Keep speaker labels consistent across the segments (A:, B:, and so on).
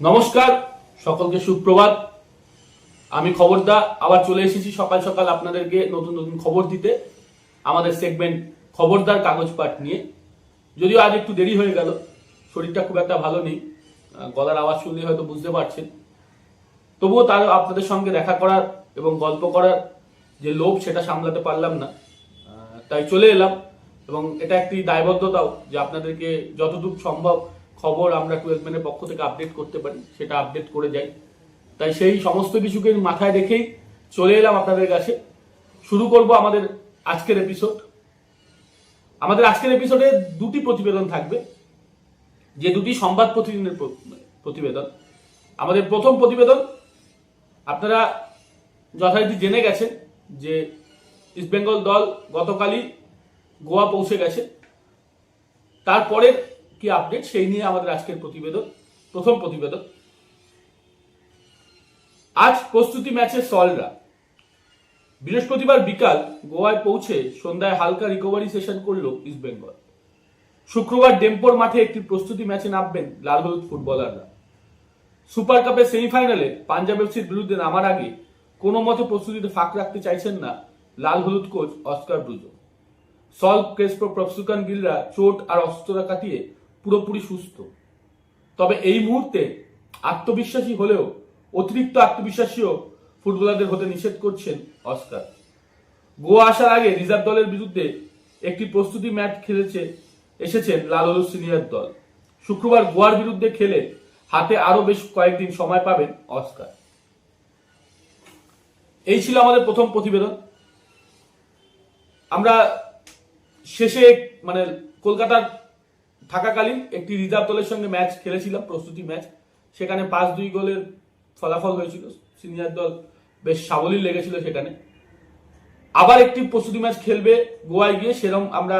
A: নমস্কার, সকলকে সুপ্রভাত। আমি খবরদা আবার চলে এসেছি সকাল সকাল আপনাদেরকে নতুন নতুন খবর দিতে। আমাদের সেগমেন্ট খবরদার কাগজ পাঠ নিয়ে। যদিও আজ একটু দেরি হয়ে গেল, শরীরটা খুব একটা ভালো নেই। গলার আওয়াজ শুনলে হয়তো বুঝতে পারছেন। তবুও তার আপনাদের সঙ্গে দেখা করার এবং গল্প করার যে লোভ, সেটা সামলাতে পারলাম না। তাই চলে এলাম। এবং এটা একটি দায়বদ্ধতাও যে আপনাদেরকে যতটুকু সম্ভব খবর আমরা টুয়েলভ ম্যানের পক্ষ থেকে আপডেট করতে পারি, সেটা আপডেট করে যাই। তাই সেই সমস্ত কিছুকে মাথায় রেখেই চলে এলাম আপনাদের কাছে। শুরু করব আমাদের আজকের এপিসোড আমাদের আজকের এপিসোডে দুটি প্রতিবেদন থাকবে। যে দুটি সংবাদ প্রতিদিনের প্রতিবেদন। আমাদের প্রথম প্রতিবেদন, আপনারা যথারীতি জেনে গেছেন যে ইস্টবেঙ্গল দল গতকালই গোয়া পৌঁছে গেছে। তারপরের কি আপডেট সেই নিয়ে আমাদের আজকের প্রতিবেদন, প্রথম প্রতিবেদন। আজ প্রস্তুতি ম্যাচে সলরা। বৃহস্পতিবার বিকাল গোয়ায় পৌঁছে সন্ধ্যায় হালকা রিকভারি সেশন করল ইস্টবেঙ্গল শুক্রবার ডেম্পোর মাঠে একটি প্রস্তুতি ম্যাচে নামবেন লাল হলুদ ফুটবলাররা। সুপার কাপের সেমিফাইনালে পাঞ্জাব এফসির বিরুদ্ধে নামার আগে কোনো মতে প্রস্তুতিতে ফাঁক রাখতে চাইছেন না লাল হলুদ coach Oscar Bruzon. Saul Crespo Prabhsukhan গিলরা চোট আর অসুস্থতা কাটিয়ে পুরোপুরি সুস্থ। তবে এই মুহূর্তে আত্মবিশ্বাসী হলেও, অতিরিক্ত আত্মবিশ্বাসীও ফুটবলারদের হতে নিষেধ করছেন অস্কার। গোয়া আসার আগে রিজার্ভ দলের বিরুদ্ধে একটি প্রস্তুতি ম্যাচ খেলেছে এসেছেন লাল হলুদ সিনিয়র দল। শুক্রবার গোয়ার বিরুদ্ধে খেলে হাতে আরও বেশ কয়েকদিন সময় পাবেন অস্কার। এই ছিল আমাদের প্রথম প্রতিবেদন। আমরা শেষে মানে কলকাতার থাকাকালীন একটি রিজার্ভ দলের সঙ্গে ম্যাচ খেলেছিলাম, প্রস্তুতি ম্যাচ। সেখানে পাঁচ দুই গোলের ফলাফল হয়েছিল। সিনিয়র দল বেশ সাবলীল লেগেছিল সেখানে। আবার একটি প্রস্তুতি ম্যাচ খেলবে গোয়ায় গিয়ে সেরকম আমরা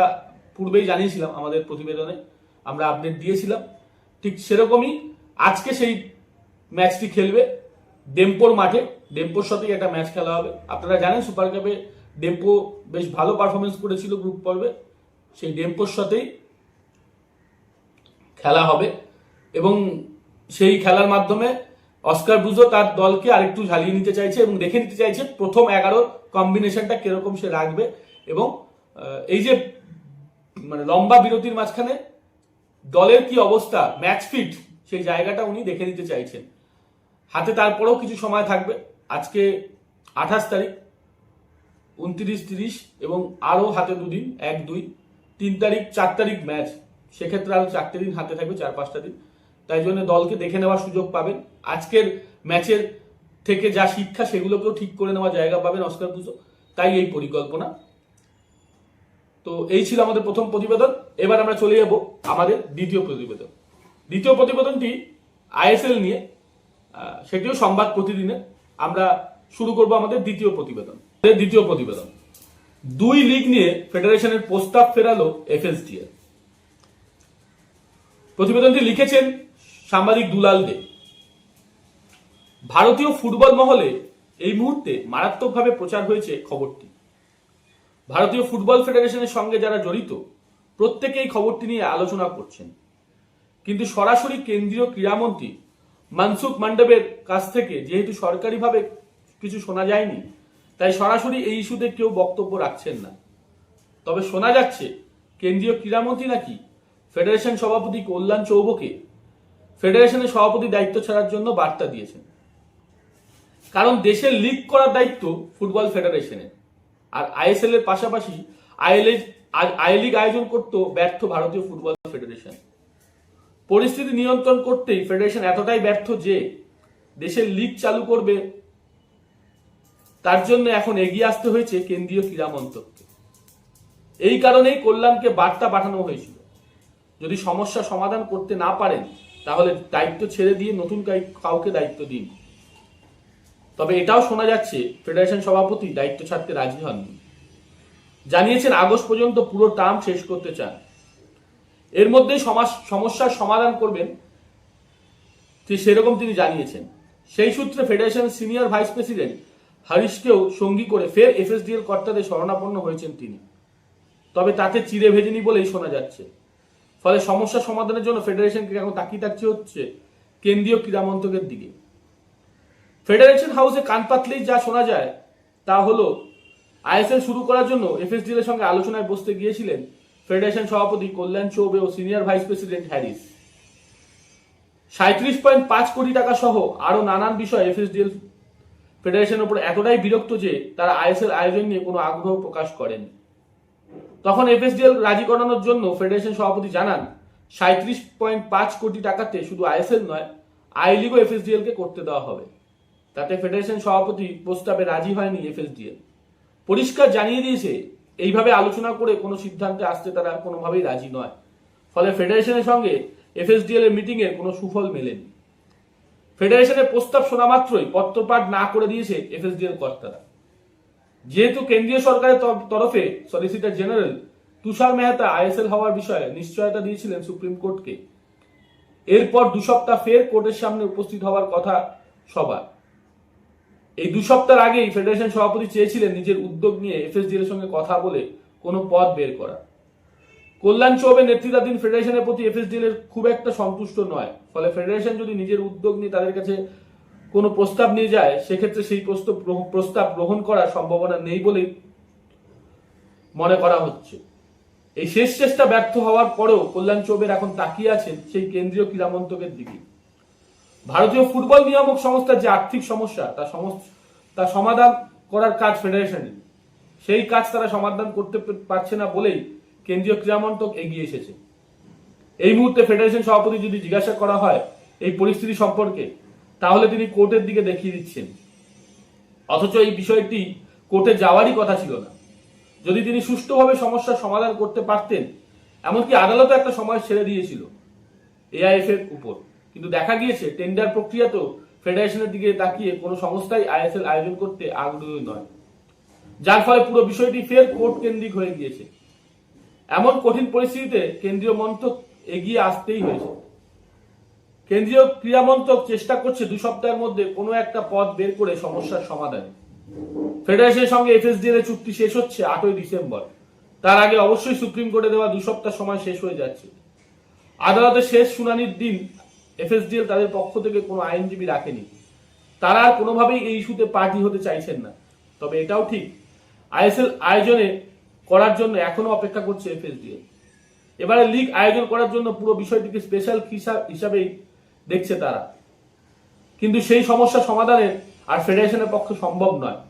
A: পূর্বেই জানিয়েছিলাম আমাদের প্রতিবেদনে। আমরা আপডেট দিয়েছিলাম। ঠিক সেরকমই আজকে সেই ম্যাচটি খেলবে ডেম্পোর মাঠে। ডেম্পোর সাথেই একটা ম্যাচ খেলা হবে। আপনারা জানেন, সুপার কাপে ডেম্পো বেশ ভালো পারফরমেন্স করেছিল গ্রুপ পর্বে। সেই ডেম্পোর সাথেই খেলা হবে। এবং সেই খেলার মাধ্যমে অস্কার ব্রুজো তার দলকে আরেকটু ঝালিয়ে নিতে চাইছে এবং দেখে নিতে চাইছে প্রথম এগারো কম্বিনেশনটা কীরকম সে রাখবে। এবং এই যে মানে লম্বা বিরতির মাঝখানে দলের কি অবস্থা ম্যাচ ফিট সেই জায়গাটা উনি দেখে নিতে চাইছেন। হাতে তারপরেও কিছু সময় থাকবে। আজকে আঠাশ তারিখ, উনত্রিশ তিরিশ এবং আরও হাতে দুদিন, এক দুই, তিন তারিখ, চার তারিখ ম্যাচ সেক্ষেত্রে আরও চারটে দিন হাতে থাকবে, চার পাঁচটা দিন। তাই জন্য দলকে দেখে নেওয়ার সুযোগ পাবেন। আজকের ম্যাচের থেকে যা শিক্ষা, সেগুলোকেও ঠিক করে নেওয়া জায়গা পাবেন অস্কার পুজো। তাই এই পরিকল্পনা। তো এই ছিল আমাদের প্রথম প্রতিবেদন। এবার আমরা চলে যাব আমাদের দ্বিতীয় প্রতিবেদন। দ্বিতীয় প্রতিবেদনটি আইএসএল নিয়ে সেটিও সংবাদ প্রতিদিনে। আমরা শুরু করব আমাদের দ্বিতীয় প্রতিবেদন। দ্বিতীয় প্রতিবেদন। দুই লিগ নিয়ে ফেডারেশনের প্রস্তাব ফেরালো এফএসডিএল প্রতিবেদনটি লিখেছেন সাংবাদিক দুলাল দে। ভারতীয় ফুটবল মহলে এই মুহূর্তে মারাত্মকভাবে প্রচার হয়েছে খবরটি। ভারতীয় ফুটবল ফেডারেশনের সঙ্গে যারা জড়িত, প্রত্যেকেই খবরটি নিয়ে আলোচনা করছেন। কিন্তু সরাসরি কেন্দ্রীয় ক্রীড়ামন্ত্রী মানসুখ মান্ডবের কাছ থেকে যেহেতু সরকারিভাবে কিছু শোনা যায়নি, তাই সরাসরি এই ইস্যুতে কেউ বক্তব্য রাখছেন না। তবে শোনা যাচ্ছে, কেন্দ্রীয় ক্রীড়ামন্ত্রী নাকি ফেডারেশন সভাপতি কল্যাণ চৌবকে ফেডারেশনের সভাপতি দায়িত্ব ছাড়ার জন্য বার্তা দিয়েছেন। কারণ দেশের লিগ করার দায়িত্ব ফুটবল ফেডারেশনের। আর আইএসএল এর পাশাপাশি আইএল আই লিগ আয়োজন করত ব্যর্থ ভারতীয় ফুটবল ফেডারেশন। পরিস্থিতি নিয়ন্ত্রণ করতেই ফেডারেশন এতটাই ব্যর্থ যে দেশের লিগ চালু করবে। তার জন্য এখন এগিয়ে আসতে হয়েছে কেন্দ্রীয় ক্রীড়া মন্ত্রককে। এই কারণেই কল্যাণকে বার্তা পাঠানো হয়েছিল। যদি সমস্যা সমাধান করতে না পারেন, তাহলে দায়িত্ব ছেড়ে দিয়ে নতুন কাউকে দায়িত্ব দিন। তবে এটাও শোনা যাচ্ছে, ফেডারেশন সভাপতি দায়িত্ব ছাড়তে রাজি হননি। জানিয়েছেন, আগস্ট পর্যন্ত পুরো টার্ম শেষ করতে চান। এর মধ্যেই সমাস- সমস্যার সমাধান করবেন সেরকম তিনি জানিয়েছেন। সেই সূত্রে ফেডারেশন সিনিয়র ভাইস প্রেসিডেন্ট হারিশকেও সঙ্গী করে ফের এফএসডিএল কর্তাদের শরণাপন্ন হয়েছেন তিনি। তবে তাতে চিড়ে ভেজেনি বলেই শোনা যাচ্ছে। ফলে সমস্যা সমাধানের জন্য ফেডারেশনকে এখন তাকিয়ে থাকতে হচ্ছে কেন্দ্রীয় ক্রীড়ামন্ত্রকের দিকে। ফেডারেশন হাউসে কান পাতলেই যা শোনা যায় তা হলো, আইএসএল শুরু করার জন্য এফএসডিএল এর সঙ্গে আলোচনায় বসতে গিয়েছিলেন ফেডারেশন সভাপতি কল্যাণ চৌবে ও সিনিয়র ভাইস প্রেসিডেন্ট হ্যারিস। সাঁত্রিশ পয়েন্ট পাঁচ কোটি টাকা সহ আরও নানান বিষয় এফএসডিএল ফেডারেশনের উপর এতটাই বিরক্ত যে তারা আইএসএল আয়োজন নিয়ে কোনো আগ্রহ প্রকাশ করেন। তখন এফএসডিএল রাজি করানোর জন্য ফেডারেশন সভাপতি জানান সাঁত্রিশ পয়েন্ট পাঁচ কোটি টাকাতে শুধু আইএসএল নয়, আই লিগও এফএসডিএল কে করতে দেওয়া হবে। তাতে ফেডারেশন সভাপতি প্রস্তাবে রাজি হয়নি এফএসডিএল। পরিষ্কার জানিয়ে দিয়েছে, এইভাবে আলোচনা করে কোনো সিদ্ধান্তে আসতে তারা কোনোভাবেই রাজি নয়। ফলে ফেডারেশনের সঙ্গে এফএসডিএল এর মিটিং এর কোনো সুফল মেলেনি। ফেডারেশনের প্রস্তাব শোনা মাত্রই পত্রপাঠ না করে দিয়েছে এফএসডিএল কর্তারা। যেহেতু কেন্দ্রীয় সরকারের তরফে solicitor general Tushar Mehta ISL হওয়ার বিষয়ে নিশ্চয়তা দিয়েছিলেন সুপ্রিম কোর্টকে। এরপর দু সপ্তাহ ফের কোর্টের সামনে উপস্থিত হওয়ার কথা সবার। এই দু সপ্তাহ আগেই ফেডারেশন সভাপতি চেয়েছিলেন নিজের উদ্যোগ নিয়ে এফএসডিএল এর সঙ্গে কথা বলে কোনো পথ বের করা। কল্যাণ চৌবের নেতৃত্বাধীন ফেডারেশনের প্রতি এফএসডিএল এর খুব একটা সন্তুষ্ট নয়। ফলে ফেডারেশন যদি নিজের উদ্যোগ নিয়ে তাদের কাছে কোনো প্রস্তাব নিয়ে যায়, সেক্ষেত্রে সেই প্রস্তাব প্রস্তাব গ্রহণ করার সম্ভাবনা নেই বলেই মনে করা হচ্ছে। এই শেষ চেষ্টা ব্যর্থ হওয়ার পরেও কল্যাণ চৌবের এখন তাকিয়ে আছেন সেই কেন্দ্রীয় ক্রীড়া মন্ত্রকের দিকে। ভারতীয় ফুটবল নিয়ামক সংস্থার যে আর্থিক সমস্যা, তা তা সমাধান করার কাজ ফেডারেশনের। সেই কাজ তারা সমাধান করতে পারছে না বলেই কেন্দ্রীয় ক্রীড়া মন্ত্রক এগিয়ে এসেছে। এই মুহূর্তে ফেডারেশন সভাপতি যদি জিজ্ঞাসা করা হয়, এই পরিস্থিতি সম্পর্কে তাহলে তিনি কোর্টের দিকে দেখিয়ে দিচ্ছেন। অথচ এই বিষয়টি কোর্টে যাওয়ারই কথা ছিল না। যদি তিনি সুষ্ঠুভাবে সমস্যার সমাধান করতে পারতেন, এমনকি আদালতে একটা সময় ছেড়ে দিয়েছিল এআইএফ এর উপর। কিন্তু দেখা গিয়েছে, টেন্ডার প্রক্রিয়া তো ফেডারেশনের দিকে তাকিয়ে কোনো সংস্থাই আইএসএল আয়োজন করতে আগ্রহী নয়। যার ফলে পুরো বিষয়টি ফের কোর্ট কেন্দ্রিক হয়ে গিয়েছে। এমন কঠিন পরিস্থিতিতে কেন্দ্রীয় মন্ত্রক এগিয়ে আসতেই হয়েছে। কেন্দ্রীয় ক্রীড়া মন্ত্রক চেষ্টা করছে দু সপ্তাহের মধ্যে কোনো একটা পথ বের করে সমস্যার সমাধানে। ফেডারেশনের সঙ্গে এফএসডিএল এর চুক্তি শেষ হচ্ছে আটই ডিসেম্বর। তার আগে অবশ্যই সুপ্রিম কোর্টে দেওয়া দু সপ্তাহ সময় শেষ হয়ে যাচ্ছে। আদালতের শেষ শুনানির দিন এফএসডিএল তাদের পক্ষ থেকে কোনো আইনজীবী রাখেনি। তারা কোনোভাবেই এই ইস্যুতে পার্টি হতে চাইছেন না। তবে এটাও ঠিক, আইএসএল আয়োজনে করার জন্য এখনও অপেক্ষা করছে এফএসডিএল। এবারে লিগ আয়োজন করার জন্য পুরো বিষয়টিকে স্পেশাল হিসাবেই দেখছে তারা। কিন্তু সেই সমস্যা সমাধানের আর ফেডারেশনের পক্ষে সম্ভব নয়।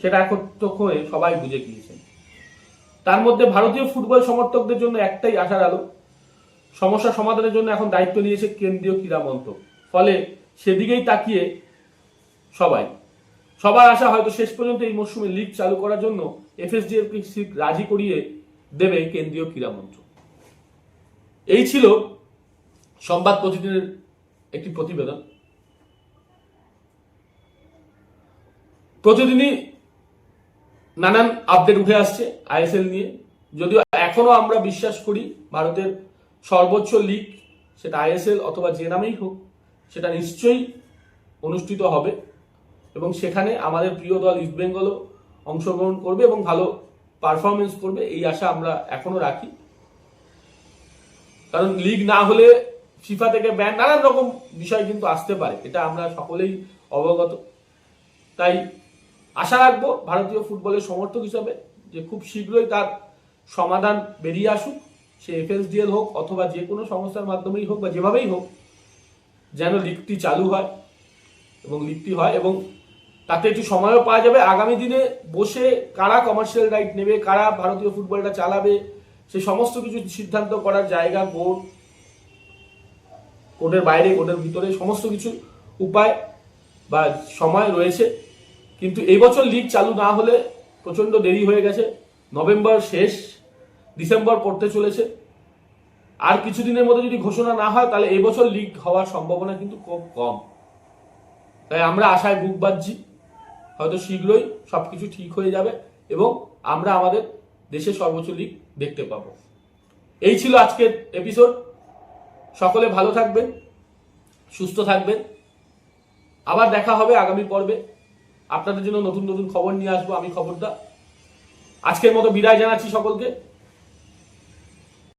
A: সেটা তো করে সবাই বুঝে গিয়েছেন। তার মধ্যে ভারতীয় ফুটবল সমর্থকদের জন্য একটাই আশার আলো। সমস্যা সমাধানের জন্য এখন দায়িত্ব নিয়েছে কেন্দ্রীয় ক্রীড়া মন্ত্রক। ফলে সেদিকেই তাকিয়ে সবাই। সবার আশা হয়তো শেষ পর্যন্ত এই মরশুমে লিগ চালু করার জন্য এফএসডিএফ রাজি করিয়ে দেবে কেন্দ্রীয় ক্রীড়া মন্ত্রক। এই ছিল সংবাদ প্রতিদিনের একটি প্রতিবেদন। প্রতিদিনই নানান আপডেট উঠে আসছে আইএসএল নিয়ে। যদিও এখনও আমরা বিশ্বাস করি ভারতের সর্বোচ্চ লিগ সেটা আইএসএল অথবা যে নামেই হোক, সেটা নিশ্চয়ই অনুষ্ঠিত হবে এবং সেখানে আমাদের প্রিয় দল ইস্ট বেঙ্গলও অংশগ্রহণ করবে এবং ভালো পারফরমেন্স করবে, এই আশা আমরা এখনও রাখি। কারণ লিগ না হলে ফিফা থেকে ব্যান, নানান রকম বিষয় কিন্তু আসতে পারে, এটা আমরা সকলেই অবগত। তাই আশা রাখব ভারতীয় ফুটবলের সমর্থক হিসাবে যে খুব শীঘ্রই তার সমাধান বেরিয়ে আসুক, সে এফএসডিএল হোক অথবা যে কোনো সংস্থার মাধ্যমেই হোক বা যেভাবেই হোক, যেন লিগটি চালু হয় এবং লিগটি হয় এবং তাতে একটু সময়ও পাওয়া যাবে। আগামী দিনে বসে কারা কমার্শিয়াল রাইট নেবে, কারা ভারতীয় ফুটবলটা চালাবে, সে সমস্ত কিছু সিদ্ধান্ত করার জায়গা বোর্ড কোর্টের বাইরে, কোর্টের ভিতরে সমস্ত কিছু উপায় বা সময় রয়েছে। কিন্তু এই বছর লিগ চালু না হলে প্রচণ্ড দেরি হয়ে গেছে। নভেম্বর শেষ, ডিসেম্বর পড়তে চলেছে। আর কিছুদিনের মধ্যে যদি ঘোষণা না হয়, তাহলে এবছর বছর লিগ হওয়ার সম্ভাবনা কিন্তু খুব কম। তাই আমরা আশায় বুক বাঁধছি, হয়তো শীঘ্রই সবকিছু ঠিক হয়ে যাবে এবং আমরা আমাদের দেশের সর্বোচ্চ লিগ দেখতে পাবো। এই ছিল আজকের এপিসোড সকলে ভালো থাকবেন, সুস্থ থাকবেন। আবার দেখা হবে আগামী পর্বে। আপনাদের জন্য নতুন নতুন খবর নিয়ে আসব আমি খবরটা। আজকের মতো বিদায় জানাচ্ছি সকলকে।